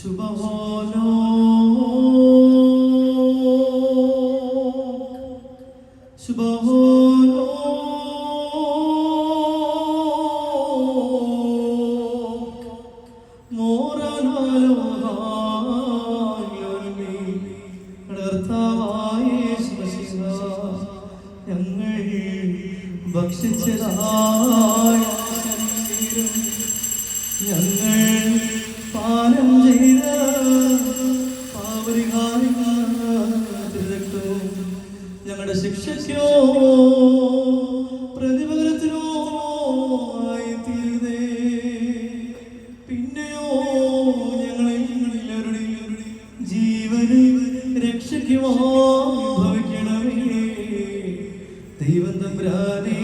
ശുഭവാനോ ശുഭവാനോ ഞങ്ങൾ ഭക്ഷിച്ചതായ ഞങ്ങൾ ഞങ്ങളുടെ ശിക്ഷയ്ക്കോ പ്രതിഫലത്തിനോ ആയിത്തീരുന്നേ. പിന്നെയോ ഞങ്ങളെ ഞങ്ങളെല്ലാവരുടെയും ജീവന് രക്ഷയ്ക്കുമോ ഭവിക്കണമേ ദൈവം തമ്പ്രാനേ